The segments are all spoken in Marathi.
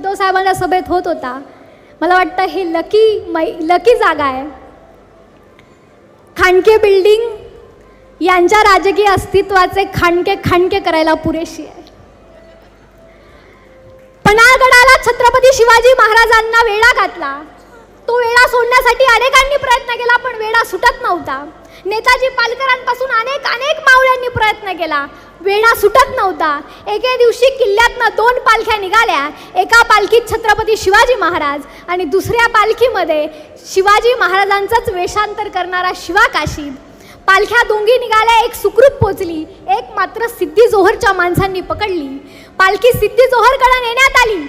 उद्धव साहेबांच्या सभेत होत होता. मला वाटतं हे लकी मै लकी जागा आहे. खांडके बिल्डिंग यांच्या राजकीय अस्तित्वाचे खांडके खांडके करायला पुरेशी आहे. पन्हाळगडाला छत्रपती शिवाजी महाराजांना वेळा घातला. तो वेळा सोडण्यासाठी अनेकांनी प्रयत्न केला पण वेळा सुटत नव्हता. नेताजी पालकरांपासून अनेक अनेक मावळ्यांनी प्रयत्न केला. वेणा सुटत नव्हता. एके दिवशी किल्ल्यातनं दोन पालख्या निघाल्या. एका पालखीत छत्रपती शिवाजी महाराज आणि दुसऱ्या पालखीमध्ये शिवाजी महाराजांचंच वेषांतर करणारा शिवा काशीद. पालख्या दोंगी निघाल्या एक सुखरूप पोचली एक मात्र सिद्धी जोहरच्या माणसांनी पकडली. पालखी सिद्धी जोहरकडे नेण्यात आली.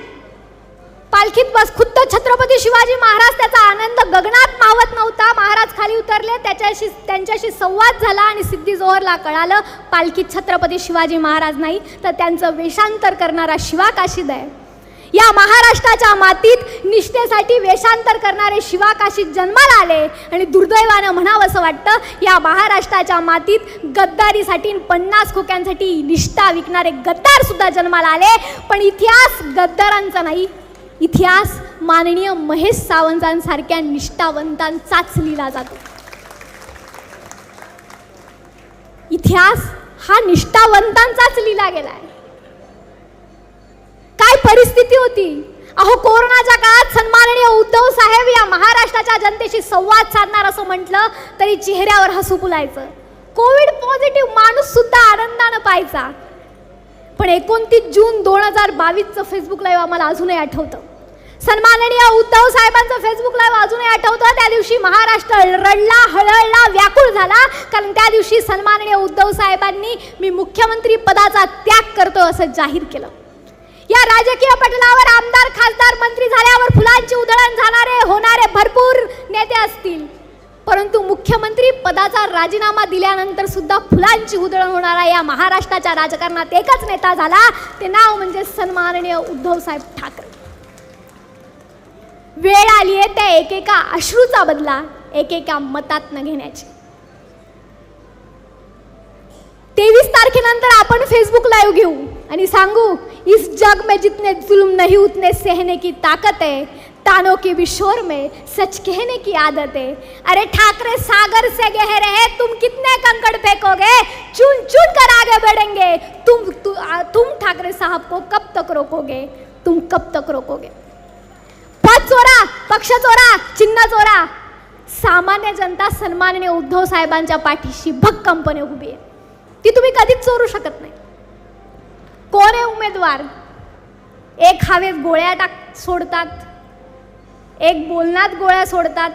पालखीत बस खुद्द छत्रपती शिवाजी महाराज त्याचा आनंद गगनात मावत नव्हता. महाराज खाली उतरले त्याच्याशी त्यांच्याशी संवाद झाला आणि सिद्धी जोहरला कळालं पालखीत छत्रपती शिवाजी महाराज नाही तर त्यांचं वेषांतर करणारा शिवा काशीद आहे. या महाराष्ट्राच्या मातीत निष्ठेसाठी वेषांतर करणारे शिवा काशीद जन्माला आले आणि दुर्दैवानं म्हणावं असं वाटतं या महाराष्ट्राच्या मातीत गद्दारीसाठी पन्नास खोक्यांसाठी निष्ठा विकणारे गद्दार सुद्धा जन्माला आले. पण इतिहास गद्दारांचा नाही. इतिहास माननीय महेश सावंतांसारख्या निष्ठावंतांचाच लिहिला जातो. इतिहास हा निष्ठावंतांचाच लिहिला गेलाय. काय परिस्थिती होती? अहो कोरोनाच्या काळात सन्माननीय उद्धव साहेब या महाराष्ट्राच्या जनतेशी संवाद साधणार असं म्हटलं तरी चेहऱ्यावर हसू फुलायचं. कोविड पॉझिटिव्ह माणूस सुद्धा आनंदानं पाहायचा. पण एकोणतीस जून दोन हजार बावीसचं फेसबुक लाईव्ह आम्हाला अजूनही आठवतं. सन्माननीय उद्धव साहेबांचं फेसबुक लाईव्ह अजूनही आठवतं. त्या दिवशी महाराष्ट्र रडला हळहळला व्याकुळ झाला. कारण त्या दिवशी सन्माननीय उद्धव साहेबांनी मी मुख्यमंत्री पदाचा त्याग करतो असं जाहीर केलं. या राजकीय पटलावर आमदार खासदार मंत्री झाल्यावर फुलांची उधळण झाणारे होणारे भरपूर नेते असतील. परंतु मुख्यमंत्री पदाचा राजीनामा दिल्यानंतर सुद्धा फुलांची उधळण होणारा या महाराष्ट्राच्या राजकारणात एकच नेता झाला. ते नाव म्हणजे सन्माननीय उद्धव साहेब ठाकरे. वेळ आली आहे त्या एकेका अश्रूचा बदला एकेका मतात न घेण्याची. तेवीस तारखेनंतर आपण फेसबुक लाईव्ह घेऊ आणि सांगू इस जग में जितने जुल्म नहीं उतने सहने की ताकत है तानों के भी शोर में सच कहने की आदत है। अरे ठाकरे सागर से गहरे है तुम कितने कंकड़ फेंकोगे? चुन चुन कर आगे बढ़ेंगे। तुम तु, आ, तुम ठाकरे साहब को कब तक रोकोगे? तुम कब तक रोकोगे? पद चोरा पक्ष चोरा चिन्ह चोरा सामान्य जनता सन्माननीय उद्धव साहेबांच्या पाठीशी भक्कमपणे उभी आहे. ती तुम्ही कधीच चोरू शकत नाही. कोण आहे उमेदवार? एक हवेत गोळ्या टाक सोडतात. एक बोलण्यात गोळ्या सोडतात.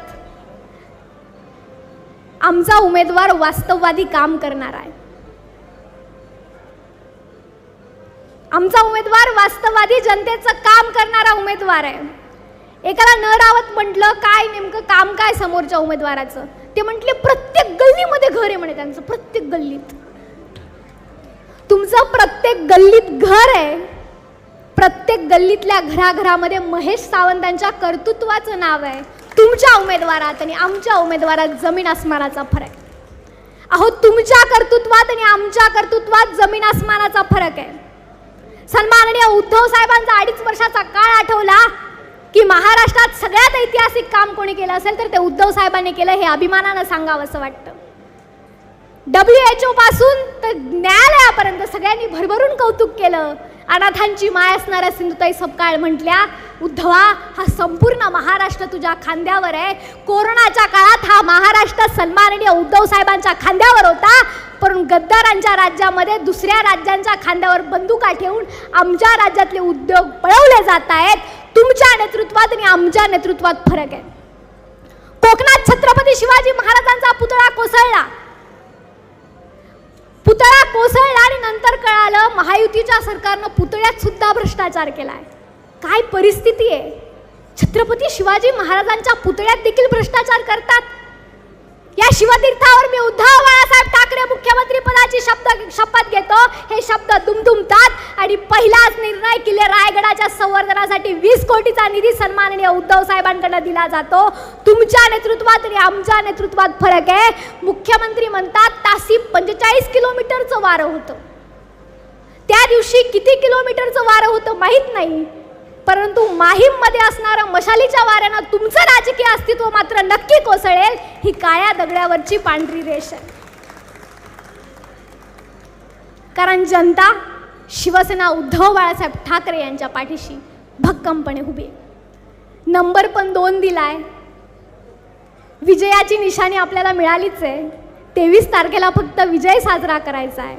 आमचा उमेदवार वास्तववादी काम करणार आहे. आमचा उमेदवार वास्तववादी जनतेचं काम करणारा उमेदवार आहे. एकाला न रावत म्हटलं काय नेमकं काम काय समोरच्या उमेदवाराचं? ते म्हटले प्रत्येक गल्लीमध्ये घर आहे म्हणे त्यांचं प्रत्येक गल्लीत. तुमचं प्रत्येक गल्लीत घर आहे. प्रत्येक गल्लीतल्या घराघरामध्ये महेश सावंतांच्या कर्तृत्वाचं नाव आहे. तुमच्या उमेदवारात आणि आमच्या उमेदवारात जमीन आसमानाचा फरक अहो तुमच्या कर्तृत्वात आणि आमच्या कर्तृत्वात जमीन आसमानाचा फरक आहे. सन्माननीय उद्धव साहेबांचा अडीच वर्षाचा काळ आठवला. की महाराष्ट्रात सगळ्यात ऐतिहासिक काम कोणी केलं असेल तर ते उद्धव साहेबांनी केलं हे अभिमानानं सांगावं असं वाटतं. डब्ल्यू एच ओ पासून तर न्यायालयापर्यंत सगळ्यांनी भरभरून कौतुक केलं. अनाथांची माय असणाऱ्या सिंधुताई सपकाळ म्हटल्या उद्धवा हा संपूर्ण महाराष्ट्र तुझ्या खांद्यावर आहे. कोरोनाच्या काळात हा महाराष्ट्र सन्माननीय उद्धव साहेबांच्या खांद्यावर होता. पण गद्दारांच्या राज्यामध्ये दुसऱ्या राज्यांच्या खांद्यावर बंदुका ठेवून आमच्या राज्यातले उद्योग पळवले जात आहेत. तुमच्या नेतृत्वात आणि आमच्या नेतृत्वात फरक आहे. कोकणात छत्रपती शिवाजी महाराजांचा पुतळा कोसळला. पुतळा कोसळला आणि नंतर कळालं महायुतीच्या सरकारनं पुतळ्यात सुद्धा भ्रष्टाचार केलाय. काय परिस्थिती आहे? छत्रपती शिवाजी महाराजांच्या पुतळ्यात देखील भ्रष्टाचार करतात? या शिवतीर्थावर मी उद्धव बाळासाहेब ठाकरे मुख्यमंत्री पदाची शब्द शपथ घेतो. हे शब्द दुमदुमतात आणि पहिलाच निर्णय किल्ले रायगडाच्या संवर्धनासाठी वीस कोटीचा निधी सन्माननीय उद्धव साहेबांकडे दिला जातो. तुमच्या नेतृत्वात आणि आमच्या नेतृत्वात फरक आहे. मुख्यमंत्री म्हणतात तासी पंचेचाळीस किलोमीटरचं वारं होतं. त्या दिवशी किती किलोमीटरचं वारं होतं माहीत नाही. परंतु माहीममध्ये असणाऱ्या मशालीच्या वाऱ्यानं तुमचं राजकीय अस्तित्व मात्र नक्की कोसळेल ही काळ्या दगडावरची पांढरी रेष आहे. कारण जनता शिवसेना उद्धव बाळासाहेब ठाकरे यांच्या पाठीशी भक्कमपणे उभी आहे. नंबर पण दोन दिलाय. विजयाची निशाणी आपल्याला मिळालीच आहे. तेवीस तारखेला फक्त विजय साजरा करायचा आहे.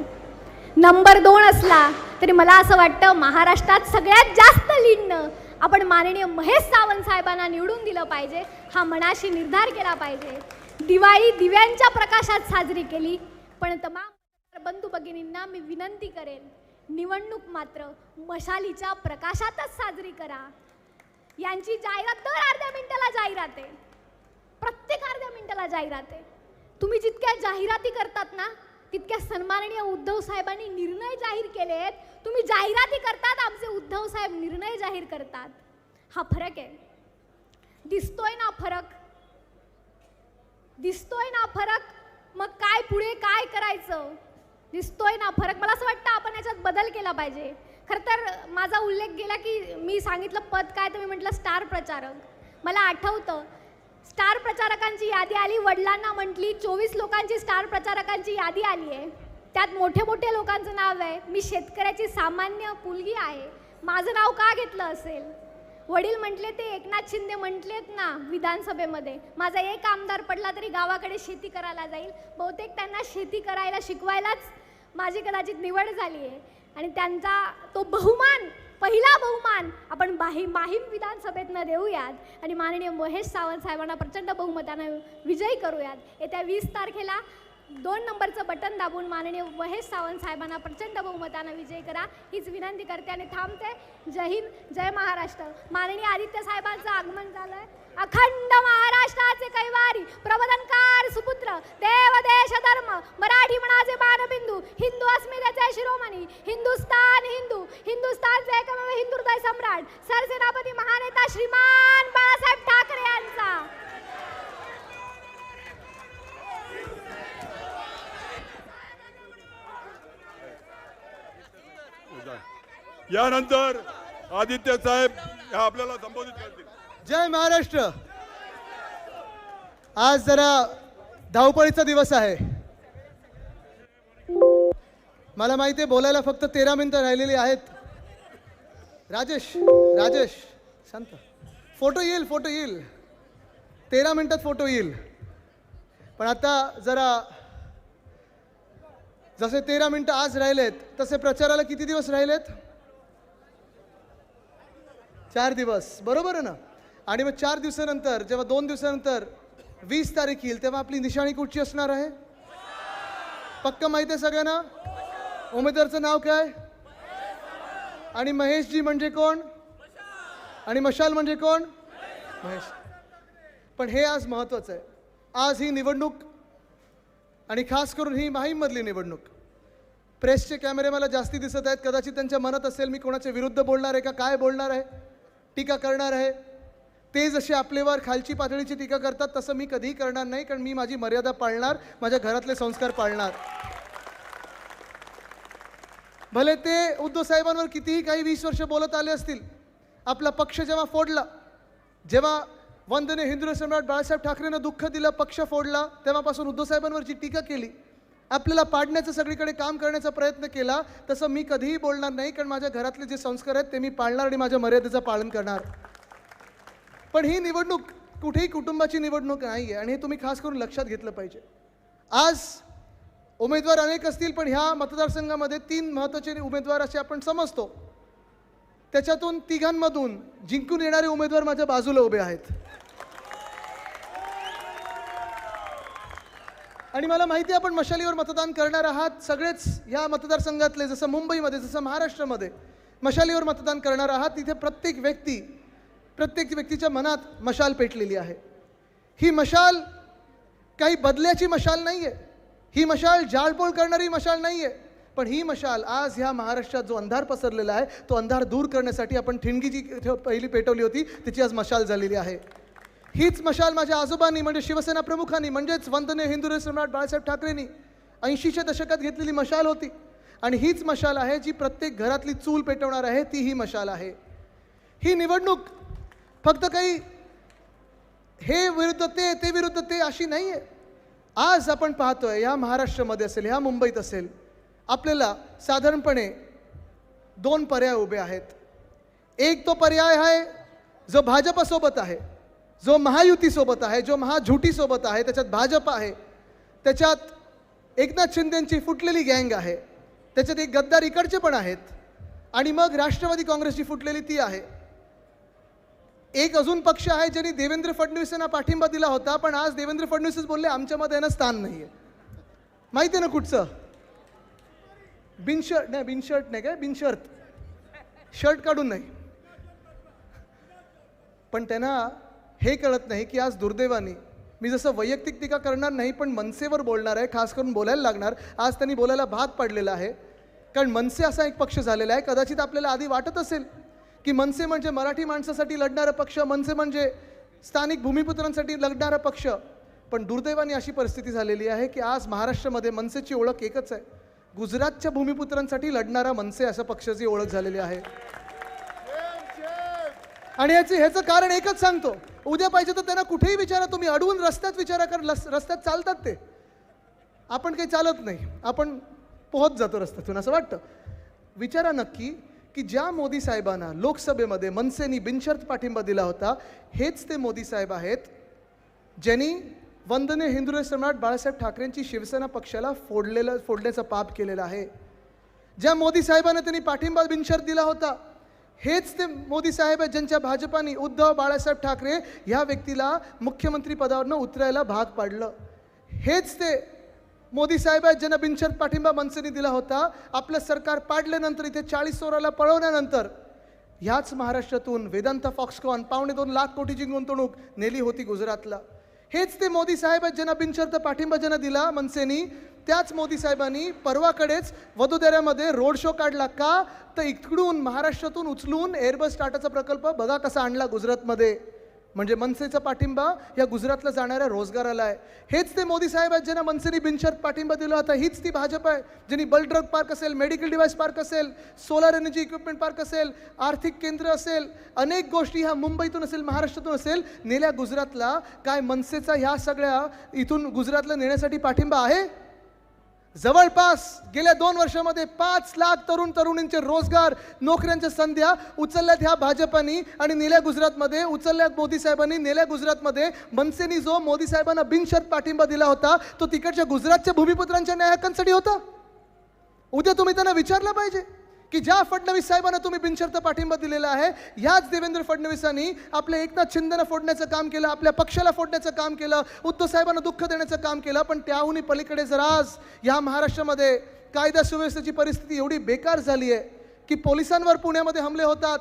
नंबर दोन असला तरी मला असं वाटतं महाराष्ट्रात सगळ्यात जास्त लिडणं आपण माननीय महेश सावंत साहेबांना निवडून दिलं पाहिजे हा मनाशी निर्धार केला पाहिजे. दिवाळी दिव्यांच्या प्रकाशात साजरी केली पण तमाम बंधू भगिनींना मी विनंती करेन निवडणूक मात्र मशालीच्या प्रकाशातच साजरी करा. यांची जाहिरात दर अर्ध्या मिनिटाला जाहिरात आहे. प्रत्येक अर्ध्या मिनिटाला जाहिरात आहे. तुम्ही जितक्या जाहिराती करतात ना तितक्या सन्माननीय उद्धव साहेबांनी निर्णय जाहीर केलेत. तुम्ही जाहिराती करतात आमचे उद्धव साहेब निर्णय जाहीर करतात. हा फरक आहे. दिसतोय ना फरक? दिसतोय ना फरक? मग काय पुढे काय करायचं? दिसतोय ना फरक? मला असं वाटतं आपण याच्यात बदल केला पाहिजे. खरं तर माझा उल्लेख गेला की मी सांगितलं पद काय तर मी म्हटलं स्टार प्रचारक. मला आठवतं स्टार प्रचारकांची यादी आली. वडिलांना म्हटली चोवीस लोकांची स्टार प्रचारकांची यादी आली आहे. त्यात मोठे मोठे लोकांचं नाव आहे. मी शेतकऱ्याची सामान्य मुलगी आहे. माझं नाव का घेतलं असेल? वडील म्हटले ते एकनाथ शिंदे म्हटलेत ना विधानसभेमध्ये. माझा एक आमदार पडला तरी गावाकडे शेती करायला जाईल. बहुतेक त्यांना शेती करायला शिकवायलाच माझी कदाचित निवड झाली आहे. आणि त्यांचा तो बहुमान पहिला बहुमान. आपण बाही माहीम विधानसभेतनं देऊयात. आणि माननीय महेश सावंत साहेबांना प्रचंड बहुमतानं विजयी करूयात. येत्या वीस तारखेला दोन नंबरचं बटन दाबून माननीय महेश सावंत साहेबांना प्रचंड बहुमतानं विजय करा. हीच विनंती करते आणि थांबते. जय हिंद जय महाराष्ट्र. माननीय आदित्य साहेबांचं आगमन झालंय. अखंड महाराष्ट्राचे कैवारी प्रबोधनकार सुपुत्र देव देश धर्म मराठी मनाचे बाणबिंदू हिंदू अस्मितेचे शिरोमणी हिंदुस्तान हिंदू हिंदुस्तानचे एकमेव हिंदुहृदय सम्राट सरसेनापती महानेता श्रीमान बाळासाहेब ठाकरे यांचा. यानंतर आदित्य साहेब हे आपल्याला संबोधित करतील. जय महाराष्ट्र. आज जरा धावपळीचा दिवस आहे. मला माहिती आहे बोलायला फक्त तेरा मिनिटं राहिलेली आहेत. राजेश राजेश शांत. फोटो येईल फोटो येईल. तेरा मिनिटात फोटो येईल. पण आता जरा जसे तेरा मिनटं आज राहिलेत तसे प्रचाराला किती दिवस राहिलेत? चार दिवस. बरोबर आहे ना? आणि मग चार दिवसानंतर जेव्हा दोन दिवसानंतर वीस तारीख येईल तेव्हा आपली निशाणी कुठची असणार आहे? पक्क माहिती आहे सगळ्यांना? उमेदवारचं नाव काय? आणि महेशजी म्हणजे कोण? आणि मशाल म्हणजे कोण? महेश. पण हे आज महत्त्वाचं आहे. आज ही निवडणूक आणि खास करून ही माहीममधली निवडणूक. प्रेसचे कॅमेरे मला जास्ती दिसत आहेत कदाचित त्यांच्या मनात असेल मी कोणाच्या विरुद्ध बोलणार आहे का काय बोलणार आहे टीका करणार आहे. ते जसे आपल्यावर खालची पातळीची टीका करतात तसं मी कधीही करणार नाही कारण मी माझी मर्यादा पाळणार माझ्या घरातले संस्कार पाळणार. भले ते उद्धव साहेबांवर कितीही काही वीस वर्ष बोलत आले असतील आपला पक्ष जेव्हा फोडला जेव्हा वंदने हिंदू सम्राट बाळासाहेब ठाकरेंना दुःख दिलं पक्ष फोडला तेव्हापासून उद्धवसाहेबांवरची टीका केली. आपल्याला पाडण्याचं सगळीकडे काम करण्याचा प्रयत्न केला तसं मी कधीही बोलणार नाही कारण माझ्या घरातले जे संस्कार आहेत ते मी पाळणार आणि माझ्या मर्यादेचं पालन करणार. पण ही निवडणूक कुठेही कुटुंबाची निवडणूक नाही आहे आणि हे तुम्ही खास करून लक्षात घेतलं पाहिजे. आज उमेदवार अनेक असतील पण ह्या मतदारसंघामध्ये तीन महत्त्वाचे उमेदवार असे आपण समजतो. त्याच्यातून तिघांमधून जिंकून येणारे उमेदवार माझ्या बाजूला उभे आहेत. आणि मला माहिती आहे आपण मशालीवर मतदान करणार आहात. सगळेच या मतदारसंघातले जसं मुंबईमध्ये जसं महाराष्ट्रामध्ये मशालीवर मतदान करणार आहात. तिथे प्रत्येक व्यक्ती प्रत्येक व्यक्तीच्या मनात मशाल पेटलेली आहे. ही मशाल काही बदल्याची मशाल नाही आहे ही मशाल जाळपोळ करणारी मशाल नाही आहे पण ही मशाल आज ह्या महाराष्ट्रात जो अंधार पसरलेला आहे तो अंधार दूर करण्यासाठी आपण ठिणगी जी ठेव- पहिली पेटवली होती त्याची आज मशाल झालेली आहे. हीच मशाल माझ्या आजोबांनी म्हणजे शिवसेना प्रमुखांनी म्हणजेच वंदने हिंदू सम्राट बाळासाहेब ठाकरेंनी ऐंशीच्या दशकात घेतलेली मशाल होती. आणि हीच मशाल आहे जी प्रत्येक घरातली चूल पेटवणार आहे ती ही मशाल आहे. ही निवडणूक फक्त काही हे विरुद्ध ते ते विरुद्ध ते अशी नाही आहे आज आपण पाहतोय या महाराष्ट्रामध्ये असेल ह्या मुंबईत असेल आपल्याला साधारणपणे दोन पर्याय उभे आहेत. एक तो पर्याय आहे जो भाजपसोबत आहे. जो महायुतीसोबत आहे जो महाझुटीसोबत आहे त्याच्यात भाजप आहे त्याच्यात एकनाथ शिंदेंची फुटलेली गँग आहे त्याच्यात एक गद्दार इकडचे पण आहेत आणि मग राष्ट्रवादी काँग्रेसची फुटलेली ती आहे. एक अजून पक्ष आहे ज्यांनी देवेंद्र फडणवीसांना पाठिंबा दिला होता पण आज देवेंद्र फडणवीसच बोलले आमच्यामध्ये यांना स्थान नाही आहे माहिती आहे ना कुठचं? बिनशर्ट नाही बिनशर्ट नाही काय? बिनशर्त. शर्ट काढून नाही. पण त्यांना हे कळत नाही की आज दुर्दैवाने. मी जसं वैयक्तिक टीका करणार नाही पण मनसेवर बोलणार आहे खास करून बोलायला लागणार. आज त्यांनी बोलायला भाग पाडलेला आहे. कारण मनसे असा एक पक्ष झालेला आहे कदाचित आपल्याला आधी वाटत असेल की मनसे म्हणजे मराठी माणसासाठी लढणारा पक्ष मनसे म्हणजे स्थानिक भूमिपुत्रांसाठी लढणारा पक्ष. पण दुर्दैवाने अशी परिस्थिती झालेली आहे की आज महाराष्ट्रामध्ये मनसेची ओळख एकच आहे. गुजरातच्या भूमिपुत्रांसाठी लढणारा मनसे अशा पक्षाची ओळख झालेली आहे. आणि याचे ह्याचं कारण एकच सांगतो. उद्या पाहिजे तर त्यांना कुठेही विचारा तुम्ही अडवून रस्त्यात विचारा कारण लस- रस्त्यात चालतात ते. आपण काही चालत नाही. आपण पोहत जातो रस्त्यातून असं वाटतं? विचारा नक्की की ज्या मोदी साहेबांना लोकसभेमध्ये मनसेनी बिनशर्त पाठिंबा दिला होता हेच ते मोदी साहेब आहेत ज्यांनी वंदने हिंदुरे सम्राट बाळासाहेब ठाकरेंची शिवसेना पक्षाला फोडलेलं फोडण्याचा पाप केलेला आहे. ज्या मोदी साहेबांना त्यांनी पाठिंबा बिनशर्त दिला होता हेच ते मोदी साहेब आहेत ज्यांच्या भाजपाने उद्धव बाळासाहेब ठाकरे ह्या व्यक्तीला मुख्यमंत्री पदावरनं उतरायला भाग पाडलं. हेच ते मोदी साहेब आहेत ज्यांना बिनशर्त पाठिंबा मनसेने दिला होता. आपलं सरकार पाडल्यानंतर इथे चाळीस चोराला पळवल्यानंतर ह्याच महाराष्ट्रातून वेदांत फॉक्सकॉन पावणे दोन लाख कोटीची गुंतवणूक नेली होती गुजरातला. हेच ते मोदी साहेब आहेत ज्यांना बिनशर्त पाठिंबा ज्यांना दिला मनसेनी त्याच मोदी साहेबांनी परवाकडेच वडोदऱ्यामध्ये रोड शो काढला का? तर इकडून महाराष्ट्रातून उचलून एअरबस टाटाचा प्रकल्प बघा कसा आणला गुजरातमध्ये. म्हणजे मनसेचा पाठिंबा या गुजरातला जाणाऱ्या रोजगाराला आहे. हेच ते मोदी साहेब आहेत ज्यांना मनसेने बिनशर्त पाठिंबा दिला होता. हीच ती भाजप आहे ज्यांनी बल ड्रग पार्क असेल मेडिकल डिव्हाइस पार्क असेल सोलार एनर्जी इक्विपमेंट पार्क असेल आर्थिक केंद्र असेल अनेक गोष्टी ह्या मुंबईतून असेल महाराष्ट्रातून असेल नेल्या गुजरातला. काय मनसेचा ह्या सगळ्या इथून गुजरातला नेण्यासाठी पाठिंबा आहे? जवळपास गेल्या दोन वर्षामध्ये पाच लाख तरुण तरुणींचे रोजगार नोकऱ्यांच्या संध्या उचलल्यात ह्या भाजपानी आणि नेल्या गुजरातमध्ये उचलल्यात मोदी साहेबांनी. नेल्या गुजरातमध्ये मनसेनी जो मोदी साहेबांना बिनशर्त पाठिंबा दिला होता तो तिकडच्या गुजरातच्या भूमिपुत्रांच्या न्याय हक्कांसाठी होता. उद्या तुम्ही त्यांना विचारलं पाहिजे. की ज्या फडणवीस साहेबांना तुम्ही बिनशर्त पाठिंबा दिलेला आहे ह्याच देवेंद्र फडणवीसांनी आपल्या एकनाथ शिंदेना फोडण्याचं काम केलं आपल्या पक्षाला फोडण्याचं काम केलं उद्धव साहेबांना दुःख देण्याचं काम केलं पण त्याहूनही पलीकडे जर आज या महाराष्ट्रामध्ये कायदा सुव्यवस्थेची परिस्थिती एवढी बेकार झाली आहे की पोलिसांवर पुण्यामध्ये हमले होतात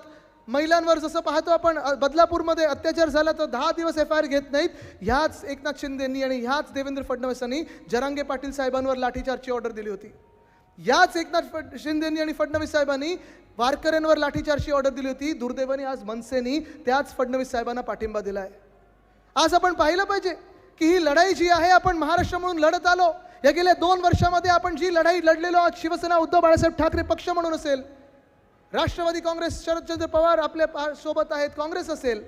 महिलांवर जसं पाहतो आपण बदलापूरमध्ये अत्याचार झाला तर दहा दिवस एफ आय आर घेत नाहीत ह्याच एकनाथ शिंदेंनी आणि ह्याच देवेंद्र फडणवीसांनी जरांगे पाटील साहेबांवर लाठीचार्जची ऑर्डर दिली होती. याच एकनाथ फड शिंदेनी आणि फडणवीस साहेबांनी वारकऱ्यांवर लाठीचार्जची ऑर्डर दिली होती. दुर्दैवाने आज मनसेनी त्याच फडणवीस साहेबांना पाठिंबा दिला आहे आज आपण पाहिलं पाहिजे की ही लढाई जी आहे आपण महाराष्ट्र म्हणून लढत आलो. या गेल्या दोन वर्षामध्ये आपण जी लढाई लढलेलो आहोत शिवसेना उद्धव बाळासाहेब ठाकरे पक्ष म्हणून असेल राष्ट्रवादी काँग्रेस शरदचंद्र पवार आपल्या पा- सोबत आहेत काँग्रेस असेल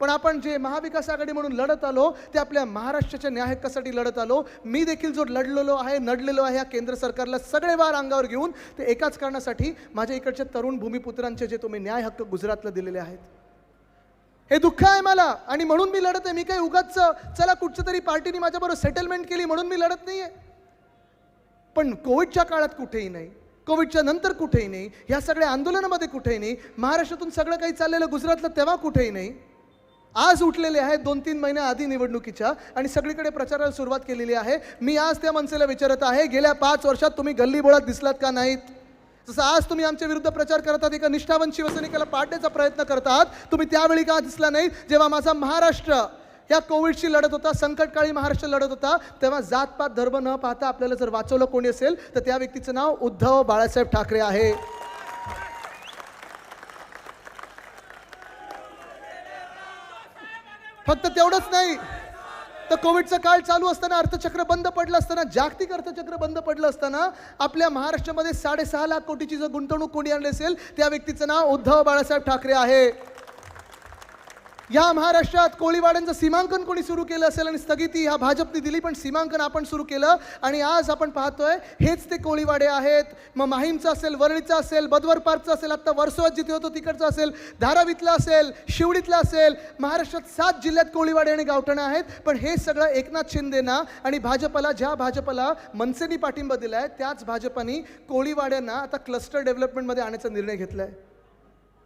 पण आपण जे महाविकास आघाडी म्हणून लढत आलो ते आपल्या महाराष्ट्राच्या न्याय हक्कासाठी लढत आलो. मी देखील जो लढलेलो आहे नडलेलो आहे या केंद्र सरकारला सगळे वार अंगावर घेऊन ते एकाच कारणासाठी माझ्या इकडच्या तरुण भूमिपुत्रांचे जे तुम्ही न्याय हक्क गुजरातला दिलेले आहेत. हे दुःख आहे मला आणि म्हणून मी लढत आहे. मी काही उगाच चला कुठच्या तरी पार्टीने माझ्याबरोबर सेटलमेंट केली म्हणून मी लढत नाही आहे पण कोविडच्या काळात कुठेही नाही कोविडच्या नंतर कुठेही नाही ह्या सगळ्या आंदोलनामध्ये कुठेही नाही महाराष्ट्रातून सगळं काही चाललेलं गुजरातला तेव्हा कुठेही नाही आज उठलेले आहेत दोन तीन महिन्या आधी निवडणुकीच्या आणि सगळीकडे प्रचाराला सुरुवात केलेली आहे. मी आज त्या मनसेला विचारत आहे गेल्या पाच वर्षात तुम्ही गल्लीबोळात दिसलात का नाहीत? जसं आज तुम्ही आमच्या विरुद्ध प्रचार करत आहात एका निष्ठावंत शिवसैनिकाला पाडण्याचा प्रयत्न करत आहात तुम्ही त्यावेळी का दिसला नाही जेव्हा माझा महाराष्ट्र या कोविडशी लढत होता संकटकाळी महाराष्ट्र लढत होता तेव्हा जातपात धर्म न पाहता आपल्याला जर वाचवलं कोणी असेल तर त्या व्यक्तीचं नाव उद्धव बाळासाहेब ठाकरे आहे. फक्त तेवढंच नाही. तर कोविडचा काळ चालू असताना अर्थचक्र बंद पडलं असताना जागतिक अर्थचक्र बंद पडलं असताना आपल्या महाराष्ट्रामध्ये साडेसहा लाख कोटीची जर गुंतवणूक कोणी आणली असेल त्या व्यक्तीचं नाव उद्धव बाळासाहेब ठाकरे आहे. या महाराष्ट्रात कोळीवाड्यांचं सीमांकन कोणी सुरू केलं असेल आणि स्थगिती ह्या भाजपने दिली पण सीमांकन आपण सुरू केलं आणि आज आपण पाहतोय हेच ते कोळीवाडे आहेत. मग माहीमचं असेल वरळीचं असेल बदवर पार्कचं असेल आत्ता वर्सोवात जिथे होतो तिकडचं असेल धारावीतलं असेल शिवडीतलं असेल महाराष्ट्रात सात जिल्ह्यात कोळीवाडे आणि गावठणं आहेत. पण हे सगळं एकनाथ शिंदेना आणि भाजपला ज्या भाजपला मनसेनी पाठिंबा दिलाय त्याच भाजपानी कोळीवाड्यांना आता क्लस्टर डेव्हलपमेंटमध्ये आणायचा निर्णय घेतला आहे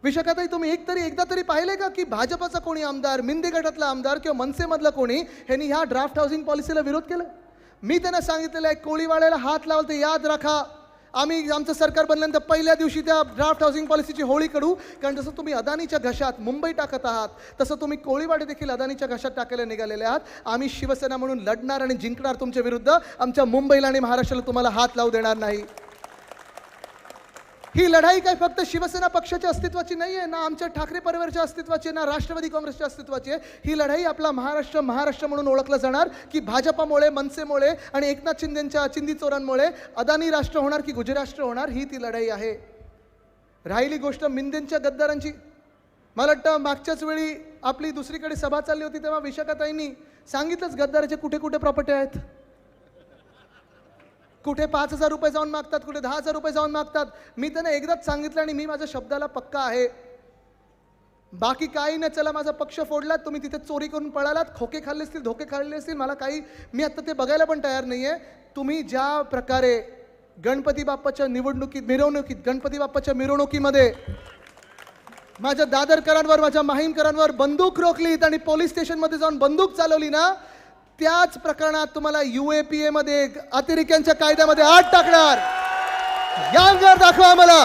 विशाखाताई तुम्ही एक तरी एकदा तरी पाहिले का की भाजपचा कोणी आमदार मिंदे गटातला आमदार किंवा मनसेमधला कोणी ह्यांनी ह्या ड्राफ्ट हाऊसिंग पॉलिसीला विरोध केला? मी त्यांना सांगितलेलं आहे कोळीवाड्याला हात लावलं तर याद राखा. आम्ही आमचं सरकार बनल्यानंतर पहिल्या दिवशी त्या ड्राफ्ट हाऊसिंग पॉलिसीची होळी काढू कारण जसं तुम्ही अदानीच्या घशात मुंबई टाकत आहात तसं तुम्ही कोळीवाडे देखील अदानीच्या घशात टाकायला निघालेले आहात. आम्ही शिवसेना म्हणून लढणार आणि जिंकणार तुमच्या विरुद्ध. आमच्या मुंबईला आणि महाराष्ट्राला तुम्हाला हात लावू देणार नाही. ही लढाई काय फक्त शिवसेना पक्षाच्या अस्तित्वाची नाही आहे ना आमच्या ठाकरे परिवारच्या अस्तित्वाची आहे, ना राष्ट्रवादी काँग्रेसच्या अस्तित्वाची आहे. ही लढाई आपला महाराष्ट्र महाराष्ट्र म्हणून ओळखलं जाणार की भाजपामुळे मनसेमुळे आणि एकनाथ शिंदेच्या चिंदी चोरांमुळे अदानी राष्ट्र होणार की गुजराष्ट्र होणार ही ती लढाई आहे. राहिली गोष्ट मिंदेंच्या गद्दारांची. मला वाटतं मागच्याच वेळी आपली दुसरीकडे सभा चालली होती तेव्हा विशाखाताईंनी सांगितलंच गद्दाराचे कुठे कुठे प्रॉपर्टी आहेत. कुठे पाच हजार रुपये जाऊन मागतात कुठे दहा हजार रुपये जाऊन मागतात. मी त्यांना एकदाच सांगितलं आणि मी माझ्या शब्दाला पक्का आहे. बाकी काही नाही चला माझा पक्ष फोडलात तुम्ही तिथे चोरी करून पळालात खोके खाल्ले असतील धोके खाल्ले असतील मला काही मी आत्ता ते बघायला पण तयार नाही आहे तुम्ही ज्या प्रकारे गणपती बाप्पाच्या निवडणुकीत मिरवणुकीत गणपती बाप्पाच्या मिरवणुकीमध्ये माझ्या दादरकरांवर माझ्या माहीमकरांवर बंदूक रोखलीत आणि पोलीस स्टेशनमध्ये जाऊन बंदूक चालवली ना त्याच प्रकरणात तुम्हाला यू ए पी एमध्ये अतिरेक्यांच्या कायद्यामध्ये आठ टाकणार. यांगर दाखवा आम्हाला.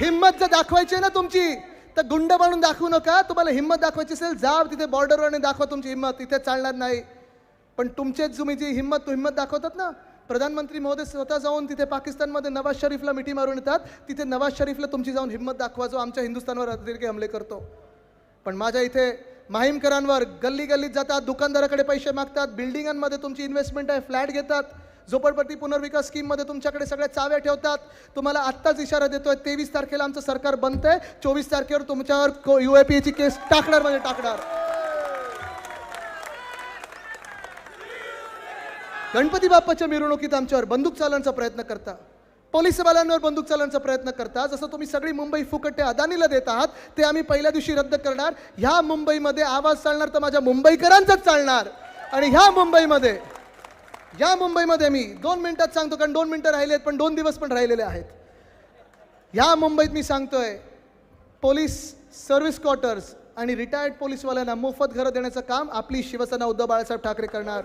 हिंमत जर दाखवायची आहे ना तुमची तर गुंड बनून दाखवू नका. तुम्हाला हिंमत दाखवायची असेल जा तिथे बॉर्डरवर आणि दाखवा तुमची हिंमत. तिथे चालणार नाही. पण तुमचेच तुम्ही जी हिंमत हिंमत दाखवतात ना प्रधानमंत्री महोदय स्वतः जाऊन तिथे पाकिस्तानमध्ये नवाज शरीफला मिठी मारून येतात. तिथे नवाज शरीफला तुमची जाऊन हिंमत दाखवा जो आमच्या हिंदुस्थानवर अतिरेकी हमले करतो. पण माझ्या इथे माहीमकरांवर गल्ली गल्लीत जातात दुकानदाराकडे पैसे मागतात बिल्डिंगांमध्ये तुमची इन्व्हेस्टमेंट आहे फ्लॅट घेतात झोपडपट्टी पुनर्विकास स्कीममध्ये तुमच्याकडे सगळ्या चाव्या ठेवतात. तुम्हाला आत्ताच इशारा देतोय तेवीस तारखेला आमचं सरकार बनतंय चोवीस तारखेवर तुमच्यावर यू ए पीची केस टाकणार म्हणजे टाकणार. गणपती बाप्पाच्या मिरवणुकीत आमच्यावर बंदूक चालवण्याचा प्रयत्न करता. पोलिसवाल्यांवर बंदूक चालवण्याचा प्रयत्न करता. जसं तुम्ही सगळी मुंबई फुकटे अदानीला देत आहात ते आम्ही पहिल्या दिवशी रद्द करणार. ह्या मुंबईमध्ये आवाज चालणार तर माझ्या मुंबईकरांचाच चालणार. आणि ह्या मुंबईमध्ये या मुंबईमध्ये मी दोन मिनिटात सांगतो कारण दोन मिनिटं राहिले आहेत पण दोन दिवस पण राहिलेले आहेत. ह्या मुंबईत मी सांगतोय पोलीस सर्व्हिस क्वार्टर्स आणि रिटायर्ड पोलीसवाल्यांना मोफत घरं देण्याचं काम आपली शिवसेना उद्धव बाळासाहेब ठाकरे करणार.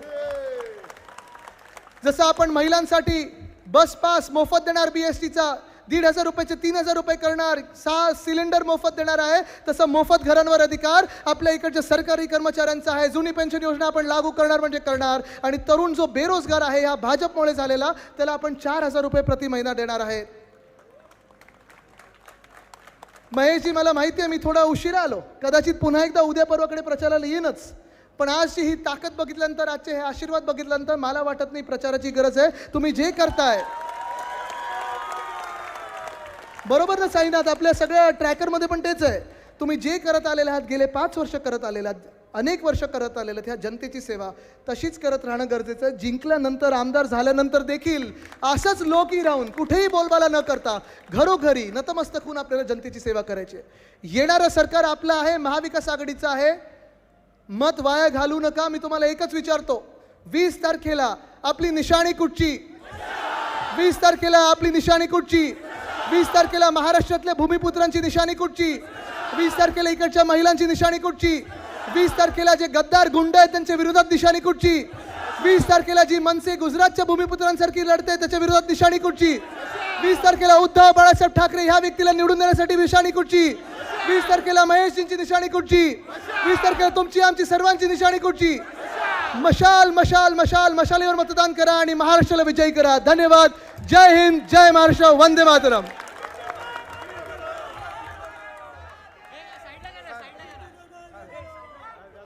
जसं आपण महिलांसाठी बस पास मोफत देणार बी एस टीचा दीड हजार रुपयाचे तीन हजार रुपये करणार. सहा सिलेंडर मोफत देणार आहे. तसं मोफत घरांवर अधिकार. आपल्या इकडच्या सरकारी कर्मचाऱ्यांचा आहे. जुनी पेन्शन योजना आपण लागू करणार म्हणजे करणार. आणि तरुण जो बेरोजगार आहे ह्या भाजपमुळे झालेला त्याला आपण चार हजार रुपये प्रति महिना देणार आहे. महेशजी मला माहिती आहे मी थोडा उशिरा आलो. कदाचित पुन्हा एकदा उद्या परवाकडे प्रचाराला येईनच. पण आजची ही ताकद बघितल्यानंतर आजचे हे आशीर्वाद बघितल्यानंतर मला वाटत नाही प्रचाराची गरज आहे. तुम्ही जे करताय. बरोबर ना साईनाथ आपल्या सगळ्या ट्रॅकरमध्ये पण तेच आहे. तुम्ही जे करत आलेले आहात गेले पाच वर्ष करत आलेले आहात अनेक वर्ष करत आलेले आहेत ह्या जनतेची सेवा तशीच करत राहणं गरजेचं आहे. जिंकल्यानंतर आमदार झाल्यानंतर देखील असंच लोकी राहून कुठेही बोलबाला न करता घरोघरी नतमस्तक होऊन आपल्याला जनतेची सेवा करायची आहे. येणारं सरकार आपलं आहे महाविकास आघाडीचं आहे. मत वाया घालू नका मी तुम्हाला एकच विचारतो. वीस तारखेला आपली निशाणी कुठची? वीस तारखेला आपली निशाणी कुठची? वीस तारखेला महाराष्ट्रातल्या भूमिपुत्रांची निशाणी कुठची? वीस तारखेला इकडच्या महिलांची निशाणी कुठची? वीस तारखेला जे गद्दार गुंड आहेत त्यांच्या विरोधात निशाणी कुठची? वीस तारखेला जी मनसे गुजरातच्या भूमिपुत्रांसारखी लढते त्याच्या विरोधात निशाणी कुठची? वीस तारखेला उद्धव बाळासाहेब ठाकरे ह्या व्यक्तीला निवडून देण्यासाठी निशाणी कुठची? वीस तारखेला महेशजींची निशाणी कुठची? वीस तारखेला तुमची आमची सर्वांची निशाणी कुठची? मशाल मशाल मशाल मशालीवर मतदान करा आणि महाराष्ट्राला विजयी करा. धन्यवाद. जय हिंद जय महाराष्ट्र. वंदे मातरम.